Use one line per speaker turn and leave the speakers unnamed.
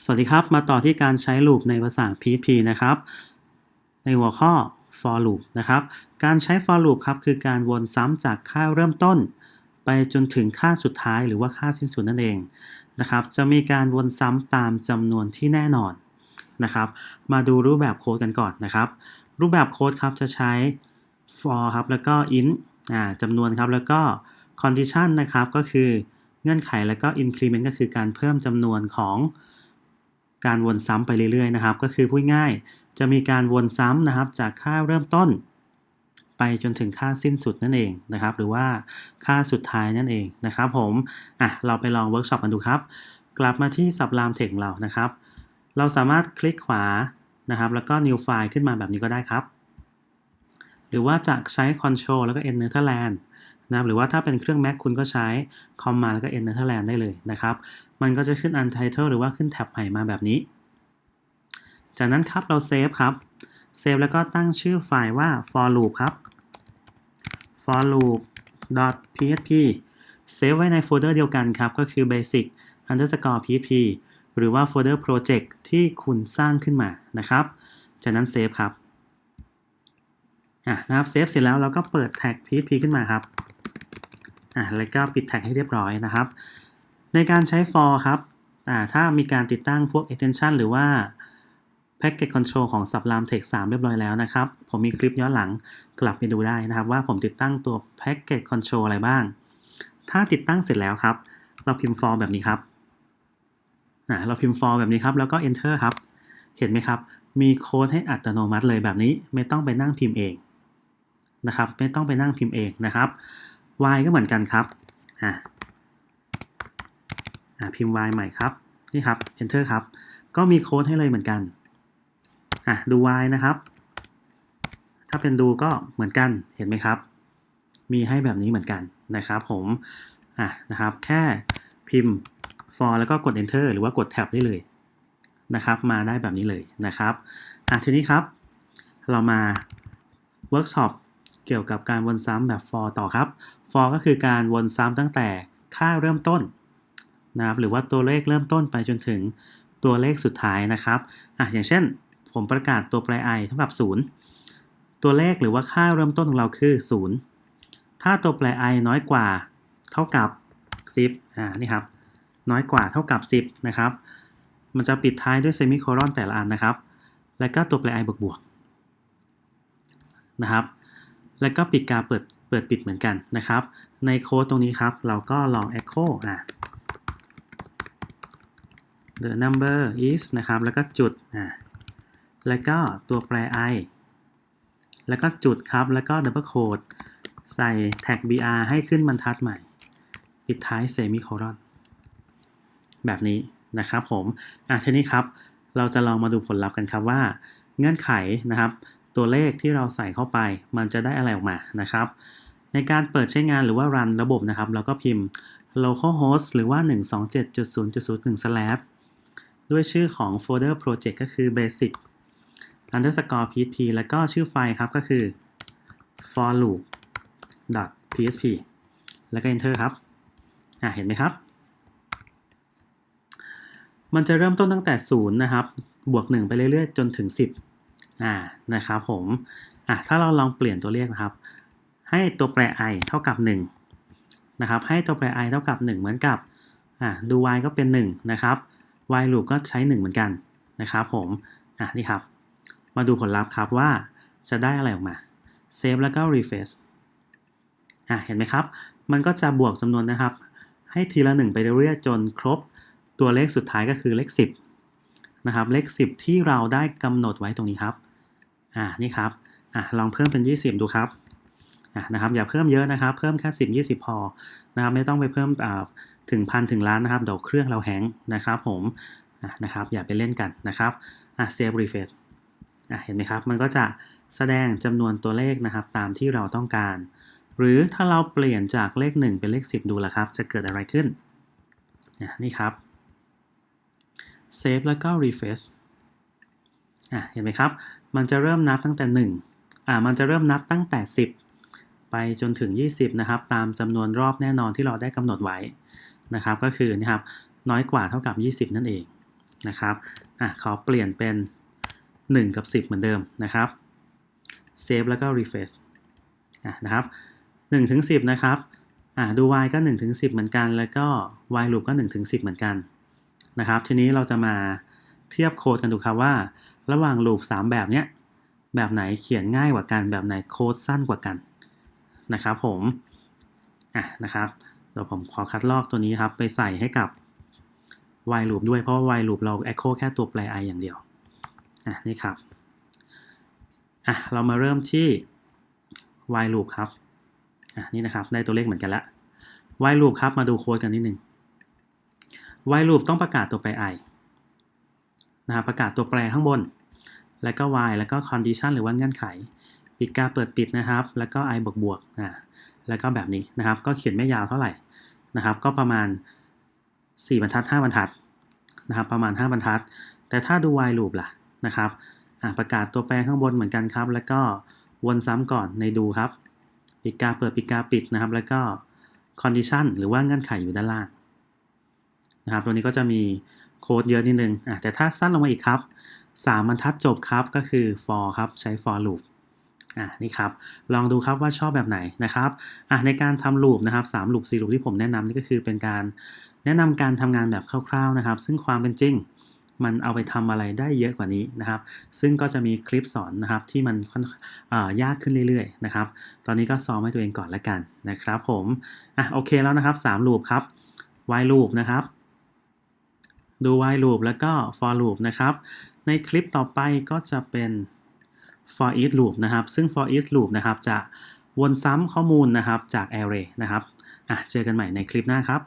สวัสดีครับ มาต่อที่การใช้ลูปในภาษา PHP นะครับ ในหัวข้อ for loop นะครับ การใช้ for loop ครับ คือการวนซ้ำจากค่าเริ่มต้น ไปจนถึงค่าสุดท้ายหรือว่าค่าสิ้นสุดนั่นเองนะครับ จะมีการวนซ้ำตามจำนวนที่แน่นอนนะครับ มาดูรูปแบบโค้ดกันก่อนนะครับ รูปแบบโค้ดครับจะใช้ for ครับ แล้วก็ int อ่าจำนวนครับ แล้วก็ condition นะครับ ก็คือเงื่อนไขแล้วก็ increment ก็คือการเพิ่มจำนวนของ การวนซ้ำไปเรื่อยๆนะครับ ก็คือพูดง่ายจะมีการวนซ้ำนะครับจากค่าเริ่มต้น ไปจนถึงค่าสิ้นสุดนั่นเองนะครับ หรือว่าค่าสุดท้ายนั่นเองนะครับ ผมอะเราไปลองเวิร์กช็อปกันดูครับ กลับมาที่ Sublime Text ของเรานะครับ เราสามารถคลิกขวานะครับ แล้วก็ New File ขึ้นมาแบบนี้ก็ได้ครับ หรือว่าจะใช้ Control แล้วก็ N Netherland นะครับหรือว่าถ้าเป็นเครื่อง Mac คุณก็ใช้ Command แล้วก็ N Netherland ได้เลยนะครับ มันก็จะขึ้น Untitled หรือว่าขึ้นแท็บใหม่มาแบบนี้ จากนั้นครับเราเซฟครับเซฟแล้วก็ตั้งชื่อไฟล์ว่า for loop ครับ for loop php เซฟไว้ในโฟลเดอร์เดียวกันครับ ก็คือ basic underscore php หรือว่าโฟลเดอร์ project ที่คุณสร้างขึ้นมานะครับ จากนั้นเซฟครับอะนะครับเซฟเสร็จแล้วเราก็เปิดแท็ก php ขึ้นมาครับ อะแล้วก็ปิดแท็กให้เรียบร้อยนะครับ ในการใช้ for ครับอ่าถ้ามีการติดตั้งพวก extension หรือว่า package control ของ Sublime Text 3 เรียบร้อยแล้วนะครับ ผมมีคลิปย้อนหลังกลับไปดูได้นะครับ ว่าผมติดตั้งตัว package control อะไรบ้าง ถ้าติดตั้งเสร็จแล้วครับ เราพิมพ์ for แบบนี้ครับอ่าเราพิมพ์ for แบบนี้ครับ แล้วก็ enter ครับ เห็นไหมครับ มีโค้ดให้อัตโนมัติเลยแบบนี้ ไม่ต้องไปนั่งพิมพ์เองนะครับ ไม่ต้องไปนั่งพิมพ์เองนะครับ y ก็เหมือนกันครับอ่าอ่าพิมพ์ y ใหม่ครับนี่ครับ enter ครับ ก็มีโค้ดให้เลยเหมือนกันอะดู y นะครับ ถ้าเป็นดูก็เหมือนกันเห็นไหมครับ มีให้แบบนี้เหมือนกันนะครับ ผมอะนะครับแค่พิมพ์ for แล้วก็กด enter หรือว่ากด tab ได้เลยนะครับ มาได้แบบนี้เลยนะครับอะทีนี้ครับ เรามา workshop เกี่ยวกับการวนซ้ำแบบ for ต่อครับ for ก็คือการวนซ้ำตั้งแต่ค่าเริ่มต้นนะครับหรือว่าตัวเลขเริ่มต้นไปจนถึงตัวเลขสุดท้ายนะครับอะอย่างเช่น ผมประกาศตัวแปร i เท่ากับ 0 ตัวเลขหรือว่าค่าเริ่มต้นของเราคือ 0 ถ้าตัวแปร i น้อยกว่าเท่ากับ 10อ่านี่ครับน้อยกว่าเท่ากับ 10นะครับมันจะปิดท้ายด้วยเซมิโคลอนแต่ละอันนะครับ แล้วก็ตัวแปร i บวกบวกนะครับ แล้วก็ปิดกาเปิดเปิดปิดเหมือนกันนะครับ ในโค้ดตรงนี้ครับ เราก็ลอง echo อะ the number is นะครับ แล้วก็จุดอ่าแล้วก็ตัวแปร i แล้วก็จุดครับ แล้วก็ double quote ใส่แท็ก br ให้ขึ้นบรรทัดใหม่ ปิดท้ายเซมิโคลอนแบบนี้นะครับผม อะทีนี้ครับ เราจะลองมาดูผลลัพธ์กันครับว่า เงื่อนไขนะครับ ตัวเลขที่เราใส่เข้าไป มันจะได้อะไรออกมานะครับ ในการเปิดใช้งานหรือว่ารันระบบนะครับ เราก็พิมพ์ localhost หรือว่า 127.0.0.1 slash ด้วยชื่อของโฟลเดอร์ project ก็คือ basic underscore php แล้วก็ชื่อไฟล์ครับก็คือ for loop php แล้วก็ enter ครับ อะเห็นไหมครับ มันจะเริ่มต้นตั้งแต่ 0 นะครับ บวก 1 ไปเรื่อยๆ จนถึง 10 อ่านะครับผมอะถ้าเราลองเปลี่ยนตัวเลขนะครับ ให้ตัวแปร i เท่ากับ 1 นะครับ ให้ตัวแปร i เท่ากับ 1 เหมือนกับอ่าดู y ก็เป็น 1 นะครับ y loop ก็ใช้ 1 เหมือนกันนะครับผมอะนี่ครับ มาดูผลลัพธ์ครับว่าจะได้อะไรออกมาเซฟแล้วก็ refresh อะเห็นไหมครับ มันก็จะบวกจำนวนนะครับ ให้ทีละ 1 ไปเรื่อยๆจนครบตัวเลขสุดท้ายก็คือเลข 10นะครับเลข 10 ที่เราได้กำหนดไว้ตรงนี้ครับ อ่านี่ครับอะลองเพิ่มเป็น 20 ดูครับอะนะครับอย่าเพิ่มเยอะนะครับ เพิ่มแค่ 10 20 พอนะครับไม่ต้องไปเพิ่มอ่าถึงพันถึงล้านนะครับเดี๋ยวเครื่องเราแฮงนะครับผมอะนะครับอย่าไปเล่นกันนะครับอะเซฟ refresh อะเห็นไหมครับมันก็จะแสดงจำนวนตัวเลขนะครับตามที่เราต้องการ หรือถ้าเราเปลี่ยนจากเลข 1 เป็นเลข 10 ดูล่ะครับ จะเกิดอะไรขึ้นนี่ครับเซฟแล้วก็ refresh อะ เห็นไหมครับ มันจะเริ่มนับตั้งแต่1อ่ามันจะเริ่มนับตั้งแต่ 10 ไปจนถึง 20 นะครับ ตามจำนวนรอบแน่นอนที่เราได้กำหนดไว้นะครับ ก็คือนะครับน้อยกว่าเท่ากับ 20 นั่นเองนะครับอะขอเปลี่ยนเป็น 1 กับ 10 เหมือนเดิมนะครับเซฟแล้วก็ refresh อะนะครับ1ถึง10 นะครับอะดู y ก็1ถึง10 เหมือนกัน แล้วก็ y loop ก็1ถึง10 เหมือนกันนะครับ ทีนี้เราจะมา เทียบโค้ดกันดูครับว่า ระหว่าง loop 3แบบเนี้ยแบบไหนเขียนง่ายกว่ากัน แบบไหนโค้ดสั้นกว่ากันนะครับผมอะนะครับเดี๋ยวผมขอคัดลอกตัวนี้ครับไปใส่ให้กับ while loop ด้วยเพราะว่า while loop เรา echo แค่ตัวแปร i อย่างเดียวอะนี่ครับอะเรามาเริ่มที่ while loop ครับอะนี่นะครับได้ตัวเลขเหมือนกันละ while loop ครับมาดูโค้ดกันนิดนึง while loop ต้องประกาศตัวแปร i นะครับประกาศตัวแปรข้างบน แล้วก็ while แล้วก็ condition หรือว่าเงื่อนไขปิดการเปิดปิดนะครับ แล้วก็ i บวกบวกอ่าแล้วก็แบบนี้นะครับ ก็เขียนไม่ยาวเท่าไหร่นะครับ ก็ประมาณ 4 บรรทัด 5 บรรทัดนะครับ ประมาณ 5 บรรทัด แต่ถ้าดู while loop ล่ะนะครับอ่าประกาศตัวแปรข้างบนเหมือนกันครับ แล้วก็วนซ้ำก่อนในดูครับ ปิดการเปิดปิดการปิดนะครับ แล้วก็ condition หรือว่าเงื่อนไขอยู่ด้านล่างนะครับ ตัวนี้ก็จะมี โค้ดเยอะนิดนึงอะแต่ถ้าสั้นลงมาอีกครับ 3 บรรทัดจบครับก็คือ for ครับใช้ for loop อะนี่ครับลองดูครับว่าชอบแบบไหนนะครับอะในการทำ loop นะครับ3 loop 4 loop ที่ผมแนะนำนี่ก็คือเป็นการแนะนำการทำงานแบบคร่าวๆนะครับ ซึ่งความเป็นจริงมันเอาไปทำอะไรได้เยอะกว่านี้นะครับ ซึ่งก็จะมีคลิปสอนนะครับที่มันค่อนอ่ายากขึ้นเรื่อยๆนะครับ ตอนนี้ก็ซ้อมให้ตัวเองก่อนละกันนะครับผมอะโอเคแล้วนะครับ3 loop ครับ while loop นะครับ ดู while loop แล้วก็ for loop นะครับ ในคลิปต่อไปก็จะเป็น for each loop นะครับ ซึ่ง for each loop นะครับ จะวนซ้ำข้อมูลนะครับจาก array นะครับอะเจอกันใหม่ในคลิปหน้าครับ